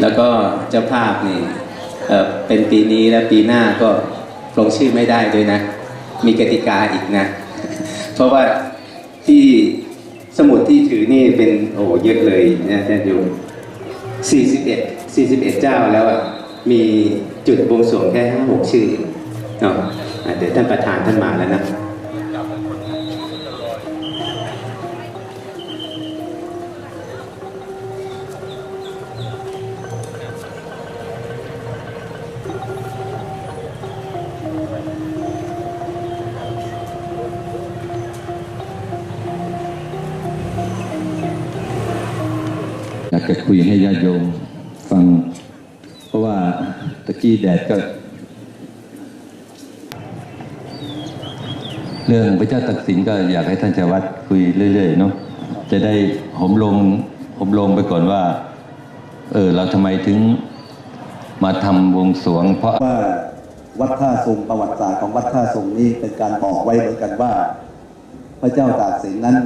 แล้วก็เจ้าภาพนี่เออเป็นปีนี้และปีหน้าก็ลงชื่อไม่ได้ด้วยนะ มีกติกาอีกนะ เพราะว่าที่สมุดที่ถือนี่เป็นโอ้เยอะเลยนะท่านโยม41 41 เจ้าแล้วอะมีจุดบวงสรวงแค่ห้าหกชื่อเนาะอะเดี๋ยวท่านประธานท่านมาแล้วนะ จะคุยให้ญาติโยมฟัง เพราะว่าตะกี้แดดก็ เรื่องพระเจ้าตักสินก็อยากให้ท่านชาวัดคุยเรื่อยๆเนาะจะได้หมลงหมลงไปก่อนว่า เออ เราทำไมถึงมาทำวงสวง เพราะว่าวัดท่าทรงประวัติศาสตร์ของวัดท่าทรงนี่เป็นการบอกไว้เหมือนกันว่า พระเจ้าตากสินนั้น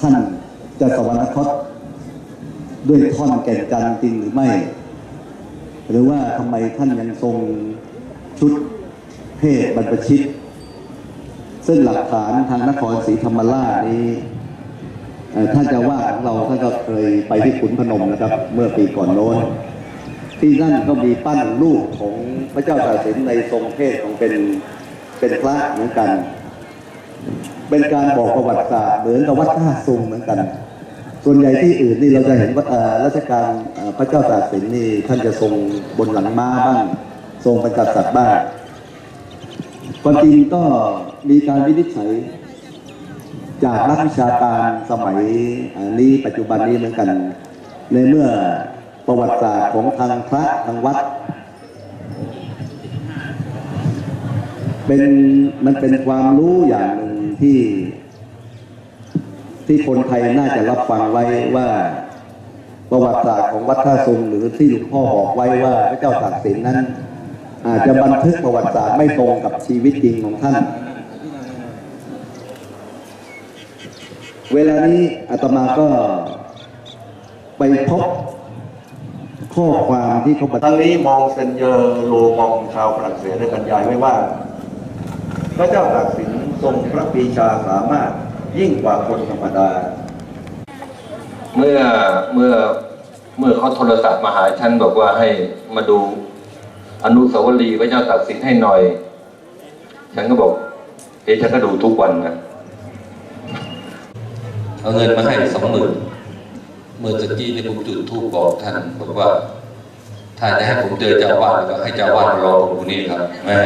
ท่านจะสวรรคต ด้วยท่อนแก่นจันทร์จริงหรือไม่ หรือว่าทำไมท่านยังทรงชุดเพศบรรพชิต ซึ่งหลักฐานทางนครศรีธรรมราชนี่ท่านจะว่าของเราท่านก็เคยไปที่ขุนพนมนะครับ เมื่อปีก่อนโน้น ที่นั่นก็มีปั้นรูปของพระเจ้าตากสินในทรงเพศของเป็นเป็นพระเหมือนกัน เป็นการบอกประวัติศาสตร์เหมือนกับวัดท่าทรงเหมือนกัน ส่วนใหญ่ที่อื่นนี่เราจะเห็นว่าเออรัชกาลเอ่อพระเจ้าตากสินนี่ท่านจะทรงบนหลังม้าบ้าง ทรงเป็นกษัตริย์บ้างความจริงก็มีการวินิจฉัย จากนักวิชาการสมัยนี้ปัจจุบันนี้เหมือนกัน ในเมื่อประวัติศาสตร์ของทางพระทางวัด เป็นมันเป็นความรู้อย่างหนึ่งที่ ที่คนไทยน่าจะรับฟังไว้ว่า ประวัติศาสตร์ของวัดท่าทรงหรือที่หลวงพ่อบอกไว้ว่าพระเจ้าตากสินนั้น อาจจะบันทึกประวัติศาสตร์ไม่ตรงกับชีวิตจริงของท่าน เวลานี้อาตมาก็ไปพบข้อความที่เขาบันทึกทั้งนี้มองเซนเยอร์โลมองชาวฝรั่งเศสได้บรรยายไว้ว่า พระเจ้าตากสินทรงพระปีชาสามารถ ยิ่งกว่าคนธรรมดา เมื่อเมื่อเมื่อเขาโทรศัพท์มาหาฉันบอกว่าให้มาดูอนุสาวรีย์พระเจ้าตากสินให้หน่อย ฉันก็บอกเฮ้ยฉันก็ดูทุกวันนะเอาเงินมาให้สองหมื่นเมื่อตะกี้เนี่ยผมจุดธูปบอกท่านบอกว่าถ้าจะให้ผมเจอเจ้าอาวาดก็ให้เจ้าอาวาดมารอผมตรงนี้ครับแม่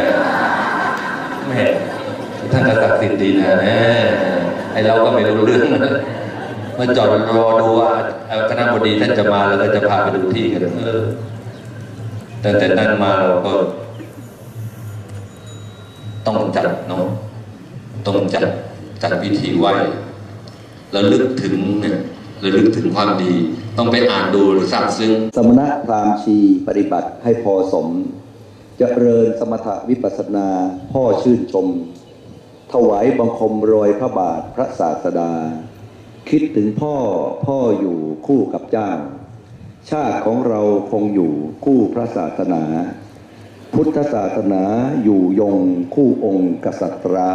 แม่ท่านก็ศักดิ์สิทธิ์ดีนะแม่ ไอเราก็ไม่รู้เรื่องนะมาจอดรอดูว่าคณะบดีท่านจะมาแล้วก็จะพาไปดูที่กันเออแต่แต่นั้นมาเราก็ ต้องจัดเนาะต้องจัดจัดพิธีไหว้แล้วลึกถึงเนี่ยระลึกถึงความดี ต้องไปอ่านดูหรือทราบซึ้ง สมณะพราหมณ์ชีปฏิบัติให้พอสมจเจริญสมถะวิปัสสนา พ่อชื่นชม ถวายบังคมรอยพระบาทพระศาสดา คิดถึงพ่อพ่ออยู่คู่กับเจ้า ชาติของเราคงอยู่คู่พระศาสนา พุทธศาสนาอยู่ยงคู่องค์กษัตรา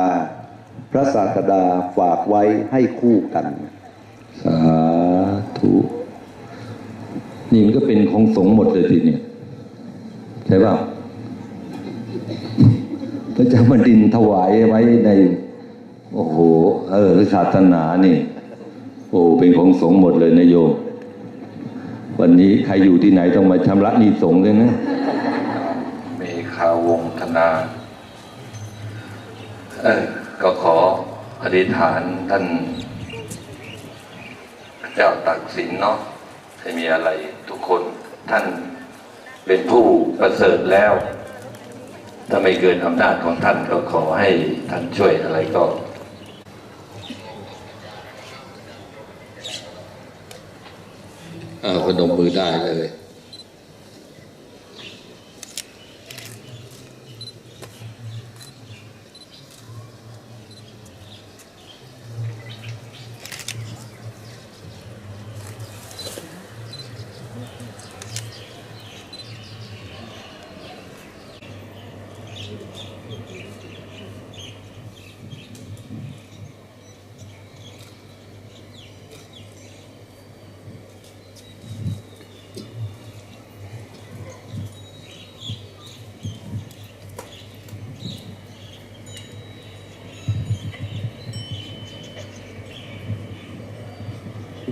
พระศาสดาฝากไว้ให้คู่กัน สาธุนี่มันก็เป็นของสงฆ์หมดเลยทีเนี่ยใช่ป่ะ พระเจ้าแผ่นดินถวายไว้ใน โอ้โห เออศาสนานี่ โอ้เป็นของสงฆ์หมดเลยนะโยม วันนี้ใครอยู่ที่ไหนต้องมาชำระหนี้สงฆ์เลยนะเมขาวงธนา เออก็ขออธิษฐานท่านเจ้าตักสินเนาะให้มีอะไรทุกคนท่านเป็นผู้ประเสริฐแล้ว ถ้าไม่เกินอำนาจของท่านก็ขอให้ท่านช่วยอะไรก็เอาพนมมือได้เลย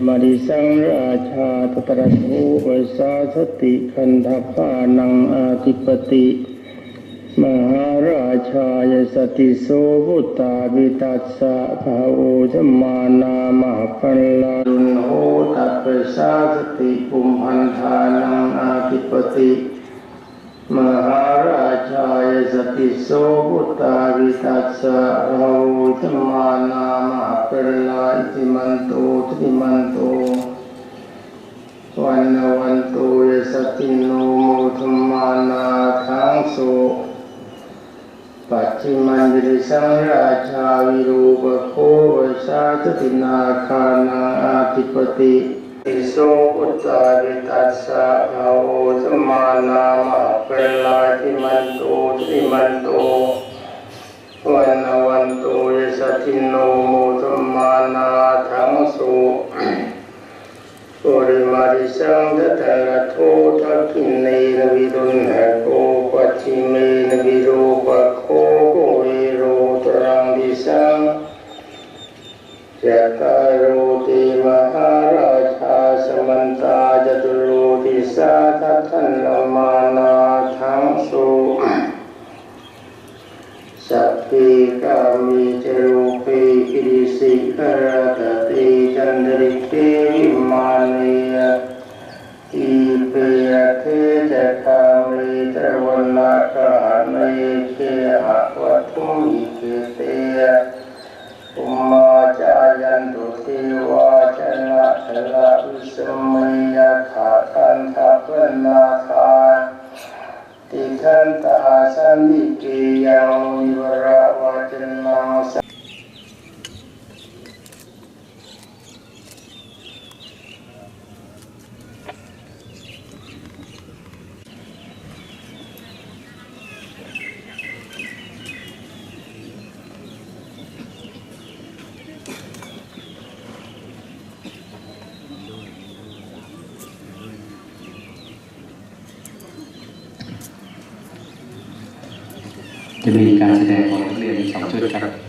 มาริสังราชาตตรัสโอวสาสติคันธพานังอาทิปติ มหาราชายสติโสพุตาบิตัสสะภาโอธมานามาปัลลารุนโหตัปปสาสติปุมพันธานังอาทิปติมหาราชายสติโสพุตาวิตัสสะเราธรรมานามา เปรลาอิติมันโตทิมันโตวันนวันโตยสติโนโมธมานาทังโสปัจจิมันดิสังราชาวิรูปโควสาตตินาคานาอาทิปติอิโสอุตตาริตัสสะภาโวสมานามาเปรลาทิมันโตทิมันโต วันนวันโตยสตินโนมสมมานาทังสุปุริมาริสังทตระโททักินเนนวิรุณหโกปัจิเมนวิโรปโคโกเวโรตรังดิสังจัตตารโรติมหาราชาสมันตาจตุโรติสาทัตถันลมานา สิกรตติจันดริเกวิมานียอีเปยเทจะคามิตรวันนาคาเมเคหะวัตุมิเกเตย อุมาจายันตุเทวาชนะทละวิสมัยยขาคันทัพนาคาติทันตาสันติเกยังวิวระวะจนังส จะมีการแสดงของนักเรียนสองชุดครับ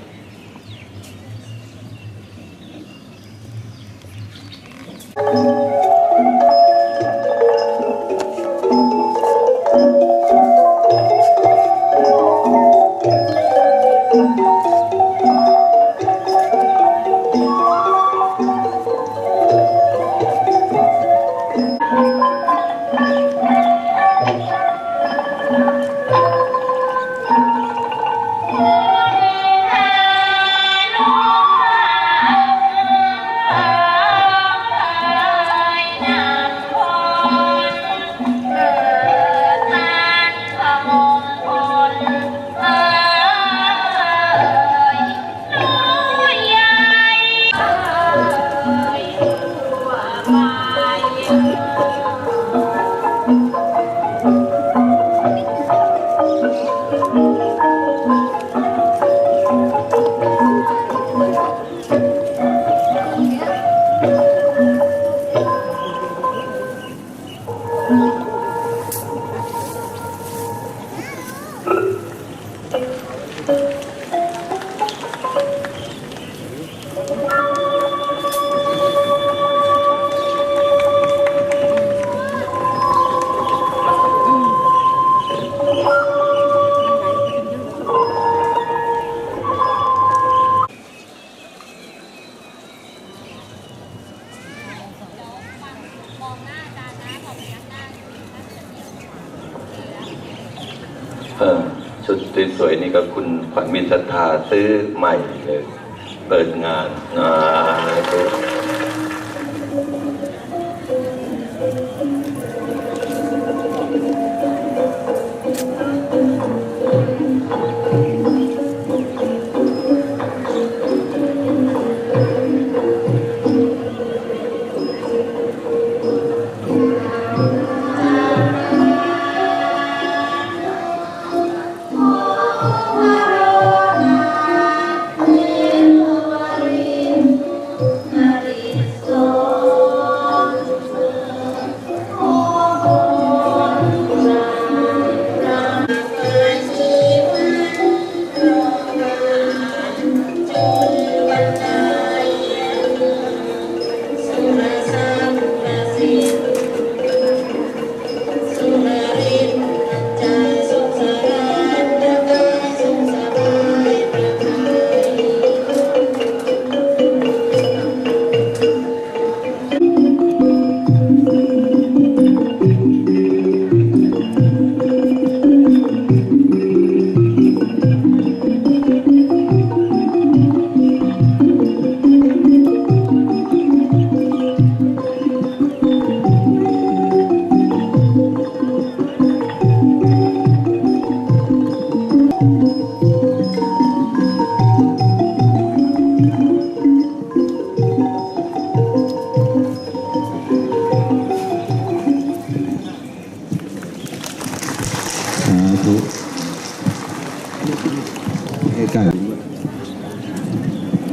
ชุดสวยๆนี่ก็คุณขวัญมินศรัทธาซื้อใหม่เลย เปิดงานอ่าต่อนี่เออนี่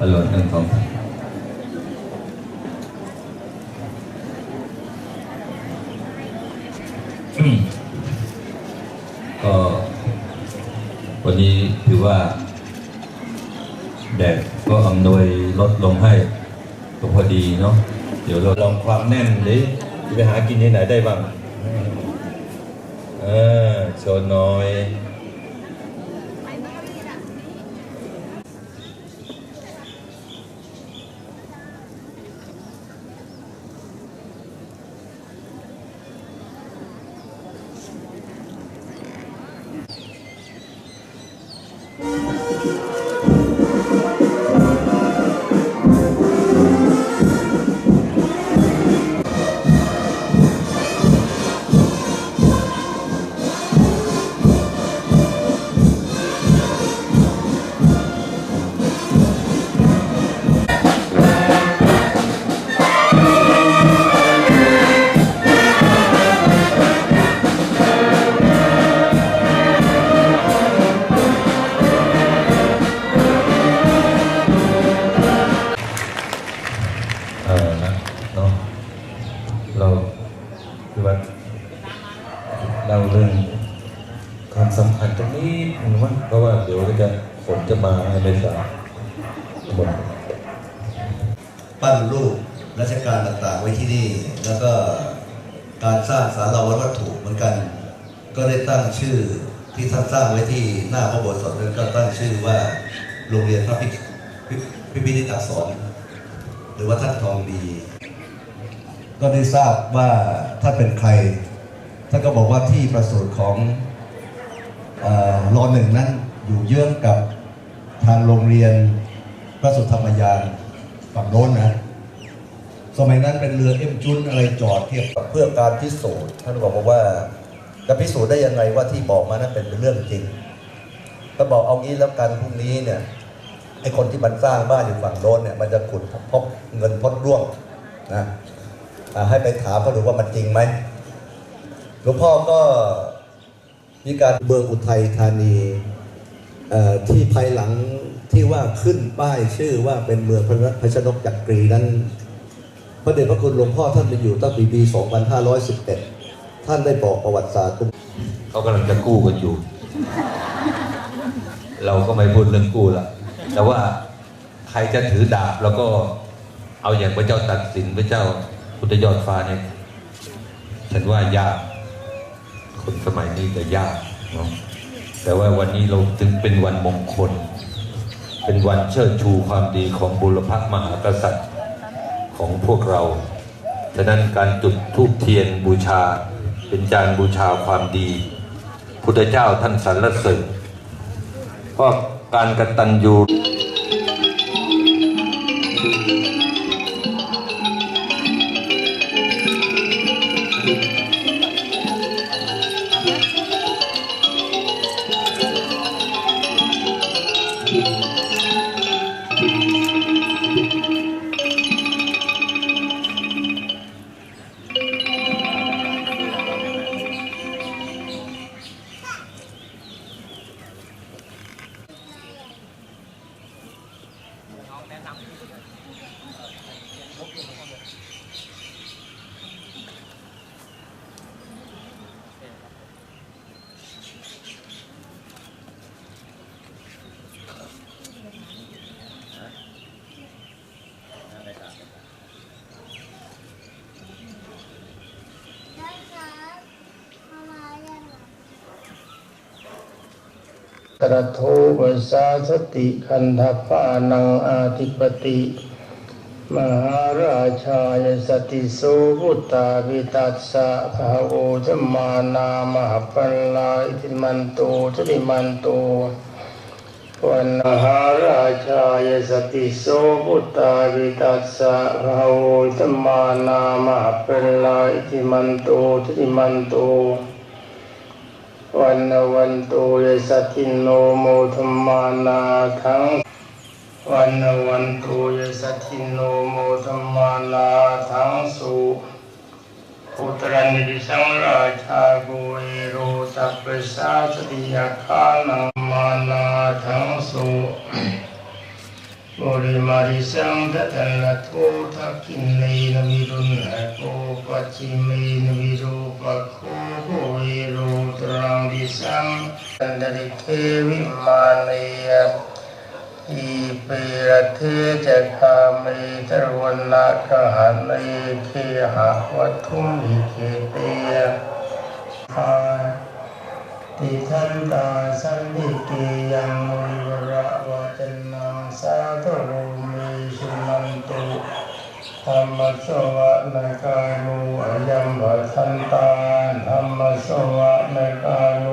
ล้วฮัลโหลหนึ่งสองก็ วันนี้ถือว่า แดดก็อำนวยลดลงให้ก็พอดีเนาะเดี๋ยวเราลองความแน่นดิไปหากินที่ไหนได้บ้าง เออโชว์น้อย สถนั้นก็ตั้งชื่อว่าโรงเรียนพระพิพิพิธิตอักษรหรือว่าท่านทองดี ก็ได้ทราบว่าท่านเป็นใครท่านก็บอกว่าที่ประสูติของเออรอหนึ่งนั้นอยู่เยื้องกับทางโรงเรียนพระสุธรรมยานฝั่งโน้นนะสมัยนั้นเป็นเรือเอ็มจุนอะไรจอดเทียบกับเพื่อการพิสูจน์ท่านบอกว่าจะพิสูจน์ได้ยังไงว่าที่บอกมานั้นเป็นเรื่องจริง ก็บอกเอางี้แล้วกันพรุ่งนี้เนี่ยไอคนที่มันสร้างบ้านอยู่ฝั่งโน้นเนี่ยมันจะขุดพบเงินพดร่วงนะให้ไปถามเขาดูว่ามันจริงไหมหลวงพ่อก็มีการเบืองอุทัยธานีที่ภายหลังที่ว่าขึ้นป้ายชื่อว่าเป็นเมืองพระพชนกจักรีนั้นพระเดชพระคุณหลวงพ่อท่านไปอยู่ตั้งปีปี 2511 ท่านได้บอกประวัติศาสตร์เขากำลังจะกู้กันอยู่ เราก็ไม่พูดเรื่องกู้ละแต่ว่าใครจะถือดาบแล้วก็เอาอย่างพระเจ้าตัดสินพระเจ้าพุทธยอดฟ้าเนี่ยฉันว่ายาก คนสมัยนี้จะยากเนาะแต่ว่าวันนี้เราถึงเป็นวันมงคล เป็นวันเชิดชูความดีของบุรพมหากษัตริย์ของพวกเรา ฉะนั้นการจุดธูปเทียนบูชา เป็นการบูชาความดี พุทธเจ้าท่านสรรเสริญ pekan ketanjur โทวสาสติคันธปานังอาทิปติ มหาราชายสติโสพุตตาวิตัสสะภาโวจมานามหปัลลาอิติมันโตจติมันโตวันมหาราชายสติโสพุตตาวิตัสสะภาโวจมานามหปัลลาอิติมันโตจติมันโต วันวันตูยสัตินโนโมธรรมานาทั้งวันวันตูยสัตินโนโมธรรมานาทั้งสุอุตรันิริสังราชาโกเอโรตัปปะสาสติยาคานังมานาทั้งสุ ริมาริสังทัตนะโททักขินเลนวิรุณหะโกปัจจิเมนวิรูปะโคโกเอโรตรังดิสังตันดริเทวิมาเนยอีปีระเทจะคามีตรวนนาคหันในเคหะวัตถุมิเคเตยพาติทันตาสันติเกยังมุยวระวะจันนัง สาธุโรเมสุนันตุธรรมสวะนกาโนอายัมบะทันตาธรรมสวะนกาโน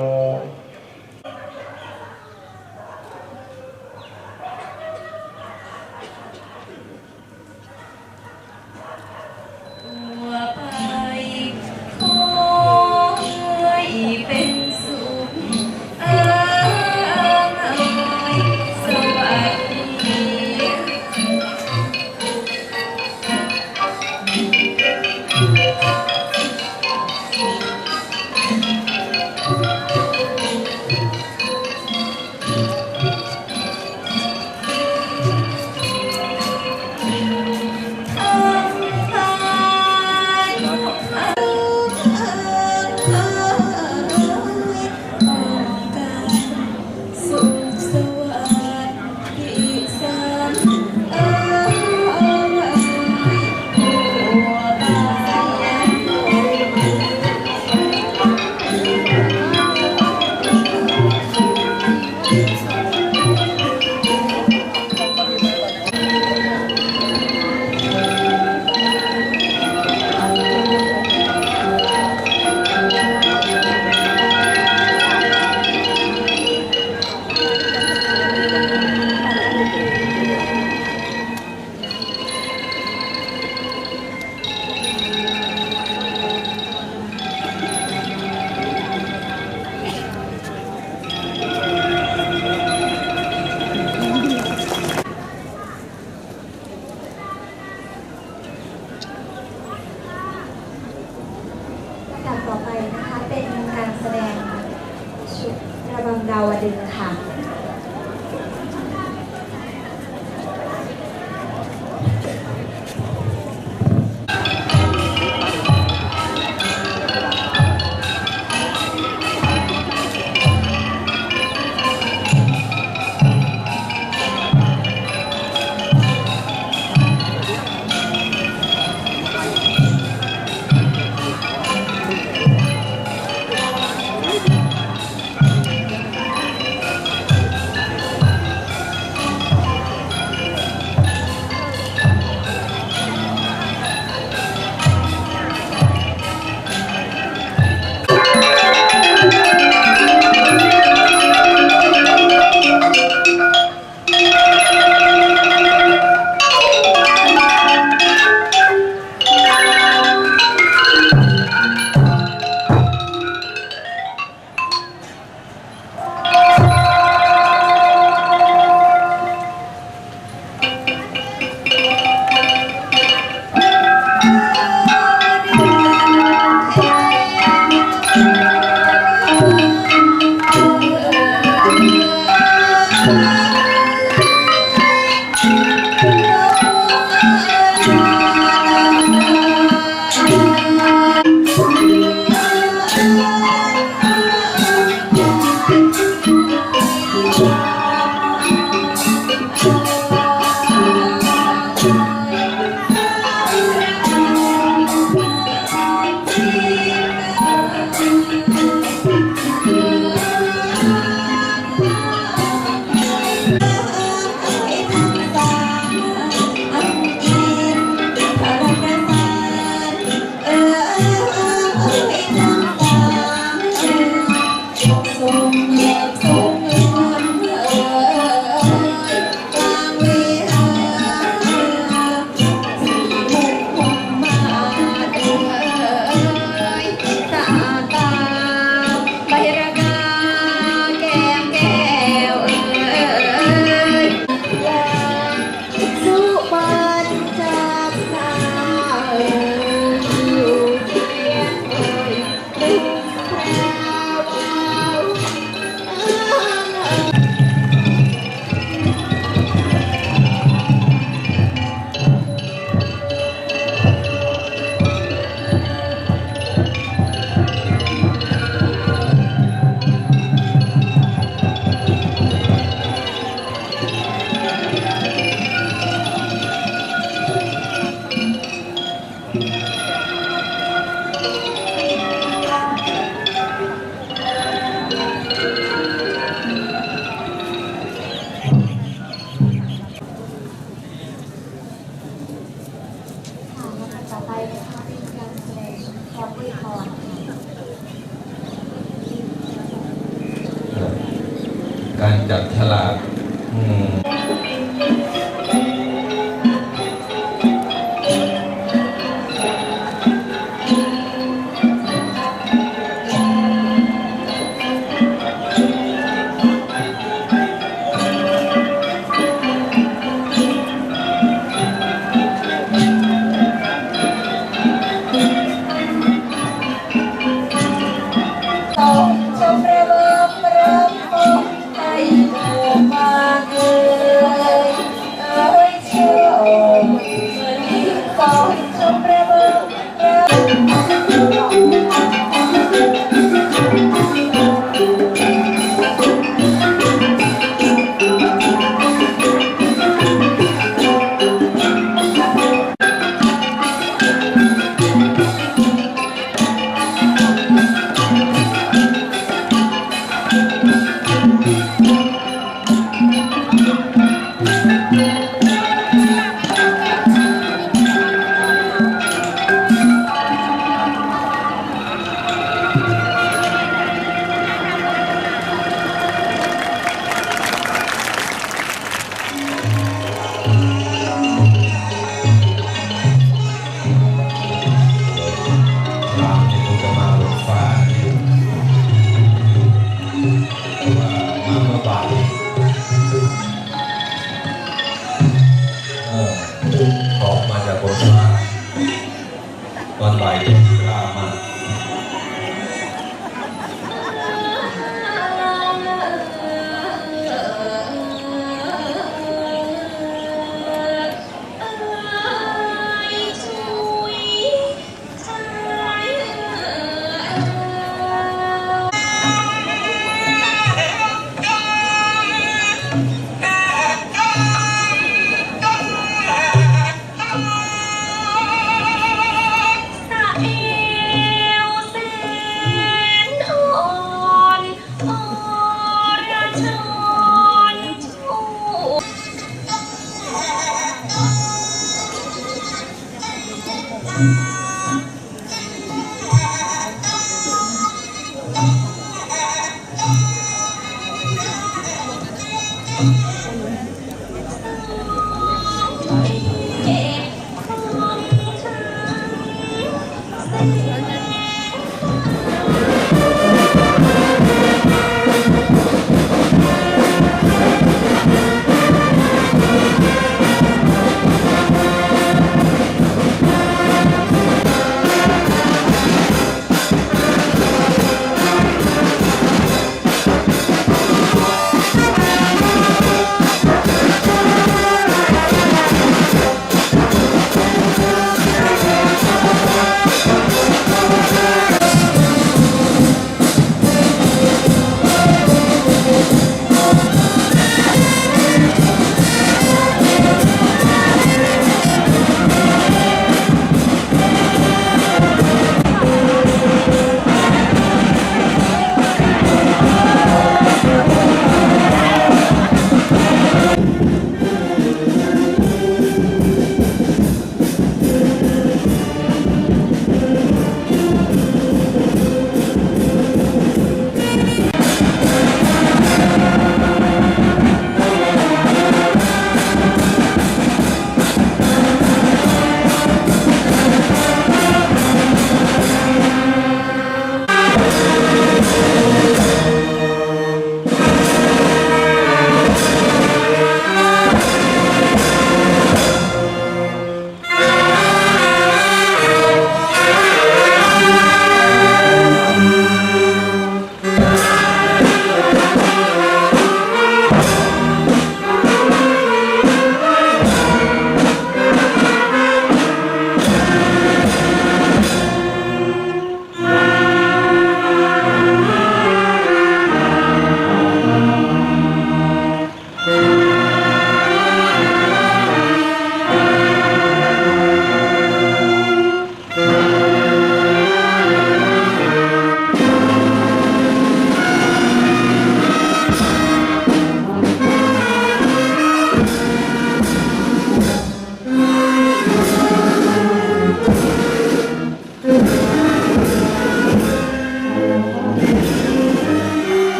จะกบนฟ้าตอนบ่าย